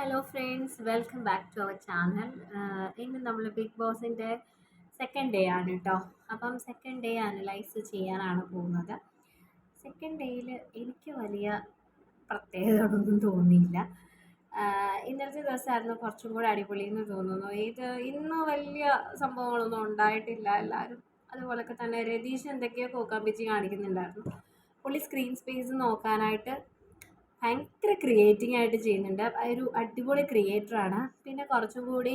Hello friends welcome back to our channel ഇന്ന് നമ്മൾ big ബോസിന്റെ സെക്കൻഡ് ഡേ ആണ് കേട്ടോ അപ്പം സെക്കൻഡ് ഡേ അനലൈസ് ചെയ്യാനാണ് പോകുന്നത്. സെക്കൻഡ് ഡേയിൽ എനിക്ക് വലിയ പ്രത്യേകതകളൊന്നും തോന്നിയില്ല. ഇന്നലത്തെ ദിവസമായിരുന്നു കുറച്ചും കൂടെ അടിപൊളി എന്ന് തോന്നുന്നു. ഇത് ഇന്ന് വലിയ സംഭവങ്ങളൊന്നും ഉണ്ടായിട്ടില്ല. എല്ലാവരും അതുപോലൊക്കെ തന്നെ രതീഷ് എന്തൊക്കെയോ കോക്കാമ്പിച്ച് കാണിക്കുന്നുണ്ടായിരുന്നു. പുള്ളി സ്ക്രീൻ സ്പേസ് നോക്കാനായിട്ട് ഭയങ്കര ക്രിയേറ്റിംഗ് ആയിട്ട് ചെയ്യുന്നുണ്ട്. ഒരു അടിപൊളി ക്രിയേറ്ററാണ് പിന്നെ കുറച്ചും കൂടി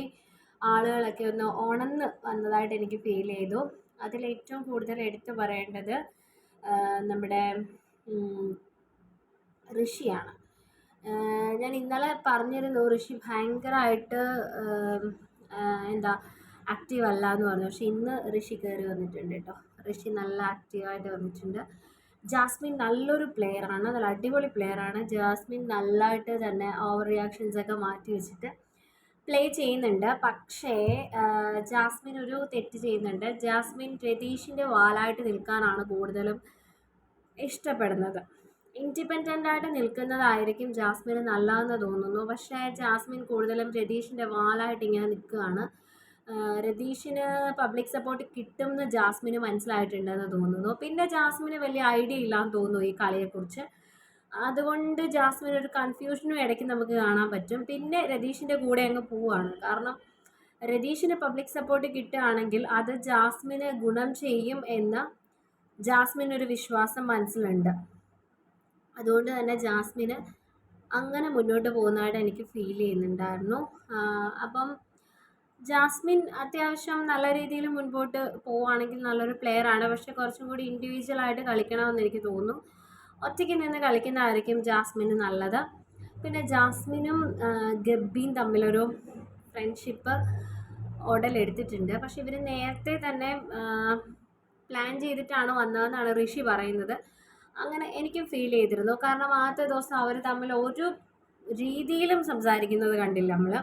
ആളുകളൊക്കെ ഒന്ന് ഉണർന്ന് വന്നതായിട്ട് എനിക്ക് ഫീൽ ചെയ്തു. അതിൽ ഏറ്റവും കൂടുതൽ എടുത്തു പറയേണ്ടത് നമ്മുടെ ഋഷിയാണ്. ഞാൻ ഇന്നലെ പറഞ്ഞിരുന്നു ഋഷി ഭയങ്കരമായിട്ട് എന്താ ആക്റ്റീവ് അല്ല എന്ന് പറഞ്ഞു. പക്ഷെ ഇന്ന് ഋഷി കയറി വന്നിട്ടുണ്ട് കേട്ടോ. ഋഷി നല്ല ആക്റ്റീവായിട്ട് വന്നിട്ടുണ്ട്. ജാസ്മിൻ നല്ലൊരു പ്ലെയർ ആണ്. നല്ല അടിപൊളി പ്ലെയർ ആണ്. ജാസ്മിൻ നല്ലതായിട്ട് തന്നെ ഓവർ റിയാക്ഷൻസ് ഒക്കെ മാറ്റി വെച്ചിട്ട് പ്ലേ ചെയ്യുന്നുണ്ട്. പക്ഷേ ജാസ്മിൻ ഒരു തെറ്റ് ചെയ്യുന്നുണ്ട്. ജാസ്മിൻ രതീഷിന്റെ വാലായിട്ട് നിൽക്കാനാണ് കൂടുതലും ഇഷ്ടപ്പെടുന്നത്. ഇൻഡിപെൻഡന്റ് ആയിട്ട് നിൽക്കുന്നതായിരിക്കും ജാസ്മിന് നല്ലതെന്ന് തോന്നുന്നു. പക്ഷേ ജാസ്മിൻ കൂടുതലും രതീഷിന്റെ വാലായിട്ട് ഇങ്ങനെ നിൽക്കുകയാണ്. രതീഷിന് പബ്ലിക് സപ്പോർട്ട് കിട്ടും എന്ന് ജാസ്മിന് മനസ്സിലായിട്ടുണ്ടെന്ന് തോന്നുന്നു. പിന്നെ ജാസ്മിന് വലിയ ഐഡിയ ഇല്ലാന്ന് തോന്നുന്നു ഈ കളിയെക്കുറിച്ച്. അതുകൊണ്ട് ജാസ്മിൻ ഒരു കൺഫ്യൂഷനും ഇടയ്ക്ക് നമുക്ക് കാണാൻ പറ്റും. പിന്നെ രതീഷിന്റെ കൂടെ അങ്ങ് പോവുകയാണ് കാരണം രതീഷിന് പബ്ലിക് സപ്പോർട്ട് കിട്ടുകയാണെങ്കിൽ അത് ജാസ്മിന് ഗുണം ചെയ്യും എന്ന് ജാസ്മിന് ഒരു വിശ്വാസം മനസ്സിലുണ്ട്. അതുകൊണ്ട് തന്നെ ജാസ്മിന് അങ്ങനെ മുന്നോട്ട് പോകുന്നതായിട്ട് എനിക്ക് ഫീൽ ചെയ്യുന്നുണ്ടായിരുന്നു. അപ്പം ജാസ്മിൻ അത്യാവശ്യം നല്ല രീതിയിൽ മുൻപോട്ട് പോവുകയാണെങ്കിൽ നല്ലൊരു പ്ലെയർ ആണ്. പക്ഷെ കുറച്ചും കൂടി ഇൻഡിവിജ്വൽ ആയിട്ട് കളിക്കണമെന്ന് എനിക്ക് തോന്നുന്നു. ഒറ്റയ്ക്ക് നിന്ന് കളിക്കുന്നതായിരിക്കും ജാസ്മിന് നല്ലത്. പിന്നെ ജാസ്മിനും ഗബ്ബിയും തമ്മിലൊരു ഫ്രണ്ട്ഷിപ്പ് ഉടലെടുത്തിട്ടുണ്ട്. പക്ഷെ ഇവർ നേരത്തെ തന്നെ പ്ലാൻ ചെയ്തിട്ടാണ് വന്നതെന്നാണ് ഋഷി പറയുന്നത്. അങ്ങനെ എനിക്കും ഫീൽ ചെയ്തിരുന്നു. കാരണം ആദ്യത്തെ ദിവസം അവർ തമ്മിൽ ഒരു രീതിയിലും സംസാരിക്കുന്നത് കണ്ടില്ല നമ്മൾ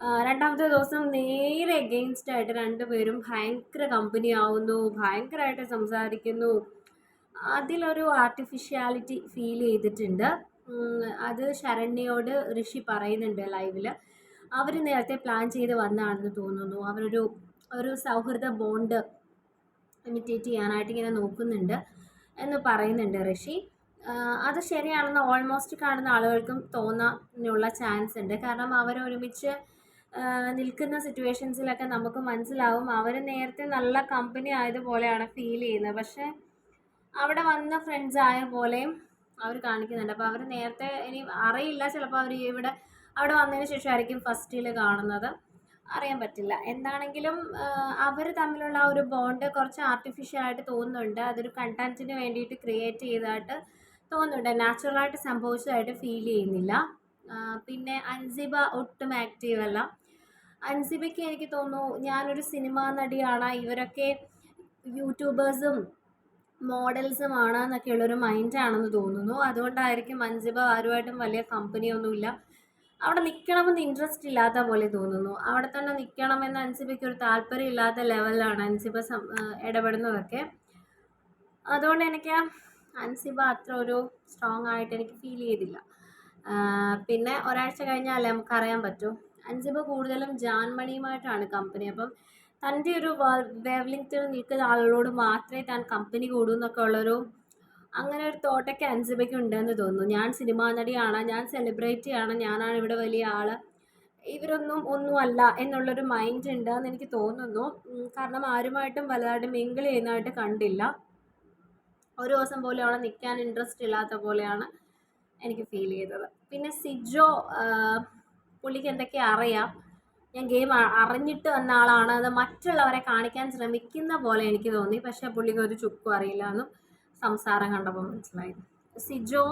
രണ്ടാമത്തെ ദിവസം നേരെ എഗെയിൻസ്റ്റ് ആയിട്ട് രണ്ടുപേരും ഭയങ്കര കമ്പനി ആവുന്നു ഭയങ്കരമായിട്ട് സംസാരിക്കുന്നു. അതിലൊരു ആർട്ടിഫിഷ്യാലിറ്റി ഫീൽ ചെയ്തിട്ടുണ്ട്. അത് ശരണ്യയോട് ഋഷി പറയുന്നുണ്ട് ലൈവിൽ അവർ നേരത്തെ പ്ലാൻ ചെയ്ത് വന്നതാണെന്ന് തോന്നുന്നു. അവരൊരു ഒരു സൗഹൃദ ബോണ്ട് ഇമിറ്റേറ്റ് ചെയ്യാനായിട്ട് ഇങ്ങനെ നോക്കുന്നുണ്ട് എന്ന് പറയുന്നുണ്ട് ഋഷി. അത് ശരിയാണെന്ന് ഓൾമോസ്റ്റ് കാണുന്ന ആളുകൾക്കും തോന്നാനുള്ള ചാൻസ് ഉണ്ട്. കാരണം അവരൊരുമിച്ച് ആഹ് നിൽക്കുന്ന സിറ്റുവേഷൻസിലൊക്കെ നമുക്ക് മനസ്സിലാവും. അവർ നേരത്തെ നല്ല കമ്പനി ആയതുപോലെയാണ് ഫീൽ ചെയ്യുന്നത്. പക്ഷേ അവിടെ വന്ന ഫ്രണ്ട്സ് ആയ പോലെയും അവർ കാണിക്കുന്നുണ്ട്. അപ്പോൾ അവർ നേരത്തെ ഇനി അറിയില്ല. ചിലപ്പോൾ അവർ ഇവിടെ അവിടെ വന്നതിന് ശേഷമായിരിക്കും ഫസ്റ്റിൽ കാണുന്നത്. അറിയാൻ പറ്റില്ല. എന്താണെങ്കിലും അവർ തമ്മിലുള്ള ആ ഒരു ബോണ്ട് കുറച്ച് ആർട്ടിഫിഷ്യലായിട്ട് തോന്നുന്നുണ്ട്. അതൊരു കണ്ടന്റിന് വേണ്ടിയിട്ട് ക്രിയേറ്റ് ചെയ്തതായിട്ട് തോന്നുന്നുണ്ട്. നാച്ചുറലായിട്ട് സംഭവിച്ചതായിട്ട് ഫീൽ ചെയ്യുന്നില്ല. പിന്നെ അൻസിബ ഒട്ടും ആക്റ്റീവ് അല്ല. അൻസിബയ്ക്ക് എനിക്ക് തോന്നുന്നു ഞാനൊരു സിനിമാ നടിയാണ്. ഇവരൊക്കെ യൂട്യൂബേഴ്സും മോഡൽസുമാണ് എന്നൊക്കെയുള്ളൊരു മൈൻഡാണെന്ന് തോന്നുന്നു. അതുകൊണ്ടായിരിക്കും അൻസിബ ആരുമായിട്ടും വലിയ കമ്പനിയൊന്നുമില്ല അവിടെ നിൽക്കണമെന്ന് ഇൻട്രസ്റ്റ് ഇല്ലാത്ത പോലെ തോന്നുന്നു. അവിടെ തന്നെ നിൽക്കണമെന്ന് അൻസിബയ്ക്ക് ഒരു താല്പര്യം ഇല്ലാത്ത ലെവലിലാണ് അൻസിബ ഇടപെടുന്നതൊക്കെ. അതുകൊണ്ട് എനിക്ക് അൻസിബ അത്ര ഒരു സ്ട്രോങ് ആയിട്ട് എനിക്ക് ഫീൽ ചെയ്തില്ല. പിന്നെ ഒരാഴ്ച കഴിഞ്ഞാലേ നമുക്കറിയാൻ പറ്റൂ. അൻസിബ കൂടുതലും ജാൻമണിയുമായിട്ടാണ് കമ്പനി അപ്പം തന്റെ ഒരു വേവ് നിൽക്കുന്ന ആളുകളോട് മാത്രമേ താൻ കമ്പനി കൂടൂ എന്നൊക്കെ ഉള്ളൊരു അങ്ങനെ ഒരു തോട്ടൊക്കെ അൻസിബയ്ക്ക് ഉണ്ടെന്ന് തോന്നുന്നു. ഞാൻ സിനിമാ നടിയാണ് ഞാൻ സെലിബ്രിറ്റിയാണ് ഞാനാണ് ഇവിടെ വലിയ ആൾ ഇവരൊന്നും ഒന്നുമല്ല എന്നുള്ളൊരു മൈൻഡ് ഉണ്ട് എന്ന് എനിക്ക് തോന്നുന്നു. കാരണം ആരുമായിട്ടും വലുതായിട്ട് മിങ്കിൾ ചെയ്യുന്നതായിട്ട് കണ്ടില്ല. ഒരു ദിവസം പോലെ അവിടെ നിൽക്കാൻ ഇൻട്രസ്റ്റ് ഇല്ലാത്ത പോലെയാണ്. എനിക്ക് ഫീൽ ചെയ്തത്. പിന്നെ സിജോ പുള്ളിക്ക് എന്തൊക്കെ അറിയാം? ഞാൻ ഗെയിം അറിഞ്ഞിട്ട് വന്ന ആളാണ്. അത് മറ്റുള്ളവരെ കാണിക്കാൻ ശ്രമിക്കുന്ന പോലെ എനിക്ക് തോന്നി. പക്ഷേ പുള്ളിക്ക് ഒരു ചുക്കും അറിയില്ല എന്നും സംസാരം കണ്ടപ്പോൾ മനസ്സിലായി. സിജോ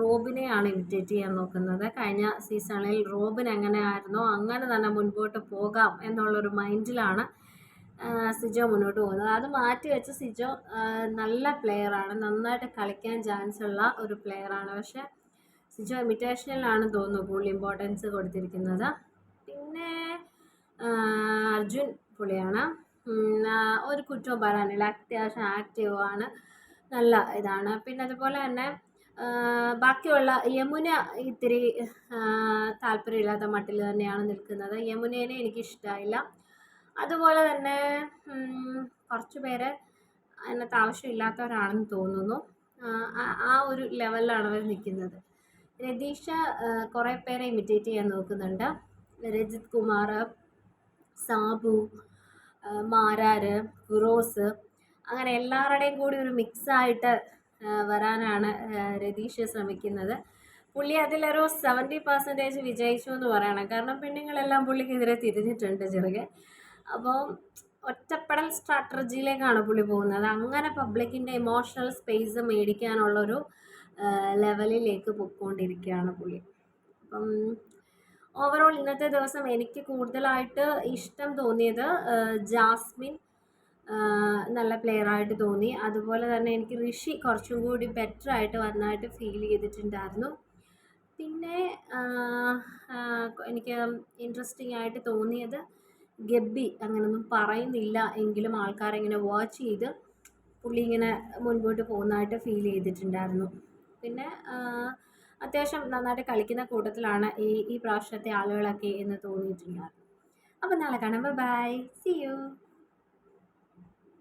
റോബിനെയാണ് ഇമിറ്റേറ്റ് ചെയ്യാൻ നോക്കുന്നത്. കഴിഞ്ഞ സീസണിൽ റോബിൻ എങ്ങനെ ആയിരുന്നോ അങ്ങനെ തന്നെ മുൻപോട്ട് പോകാം എന്നുള്ളൊരു മൈൻഡിലാണ് സിജോ മുന്നോട്ട് പോകുന്നത്. അത് മാറ്റി വെച്ച് സിജോ നല്ല പ്ലെയറാണ് നന്നായിട്ട് കളിക്കാൻ ചാൻസ് ഉള്ള ഒരു പ്ലെയറാണ് പക്ഷേ സിജോ ഇമിറ്റേഷനിലാണ് തോന്നുന്നു കൂടുതൽ ഇമ്പോർട്ടൻസ് കൊടുത്തിരിക്കുന്നത്. പിന്നെ അർജുൻ പുള്ളിയാണ്. ഒരു കുറ്റവും പറയാനില്ല. അത്യാവശ്യം ആക്റ്റീവ് ആണ്. നല്ല ഇതാണ്. പിന്നെ അതുപോലെ തന്നെ ബാക്കിയുള്ള യമുന ഇത്തിരി താല്പര്യമില്ലാത്ത മട്ടിൽ തന്നെയാണ് നിൽക്കുന്നത്. യമുനേനെ എനിക്കിഷ്ടമായില്ല അതുപോലെ തന്നെ കുറച്ച് പേര് അതിനകത്ത് ആവശ്യമില്ലാത്തവരാണെന്ന് തോന്നുന്നു. ആ ഒരു ലെവലിലാണ് അവർ നിൽക്കുന്നത്. രതീഷ കുറേ പേരെ ഇമിറ്റേറ്റ് ചെയ്യാൻ നോക്കുന്നുണ്ട്. രജിത് കുമാർ സാബു മാരാര് ഫിറോസ് അങ്ങനെ എല്ലാവരുടെയും കൂടി ഒരു മിക്സായിട്ട് വരാനാണ് രതീഷ് ശ്രമിക്കുന്നത്. പുള്ളി അതിലൊരു സെവന്റി പെർസെന്റേജ് വിജയിച്ചു എന്ന് പറയണം. കാരണം പെണ്ണുങ്ങളെല്ലാം പുള്ളിക്കെതിരെ തിരിഞ്ഞിട്ടുണ്ട് ചെറുകെ. അപ്പോൾ ഒറ്റപ്പെടൽ സ്ട്രാറ്റജിയിലേക്കാണ് പുള്ളി പോകുന്നത്. അങ്ങനെ പബ്ലിക്കിന്റെ ഇമോഷണൽ സ്പേസ് മേടിക്കാനുള്ളൊരു ലെവലിലേക്ക് പൊയ്ക്കൊണ്ടിരിക്കുകയാണ് പുള്ളി. അപ്പം ഓവറോൾ ഇന്നത്തെ ദിവസം എനിക്ക് കൂടുതലായിട്ട് ഇഷ്ടം തോന്നിയത് ജാസ്മിൻ നല്ല പ്ലെയർ ആയിട്ട് തോന്നി. അതുപോലെ തന്നെ എനിക്ക് ഋഷി കുറച്ചും കൂടി ബെറ്റർ ആയിട്ട് വന്നായിട്ട് ഫീൽ ചെയ്തിട്ടുണ്ടായിരുന്നു. പിന്നെ എനിക്ക് ഇൻട്രസ്റ്റിംഗ് ആയിട്ട് തോന്നിയത് ഗബ്ബി. അങ്ങനൊന്നും പറയുന്നില്ല എങ്കിലും ആൾക്കാരെങ്ങനെ വാച്ച് ചെയ്ത് പുള്ളി ഇങ്ങനെ മുൻപോട്ട് പോകുന്നതായിട്ട് ഫീൽ ചെയ്തിട്ടുണ്ടായിരുന്നു. പിന്നെ അത്യാവശ്യം നന്നായിട്ട് കളിക്കുന്ന കൂട്ടത്തിലാണ് ഈ ഈ പ്രാവശ്യത്തെ ആളുകളൊക്കെ എന്ന് തോന്നിയിട്ടുണ്ടായിരുന്നു അപ്പോൾ നാളെ കാണാം ബൈ സി യു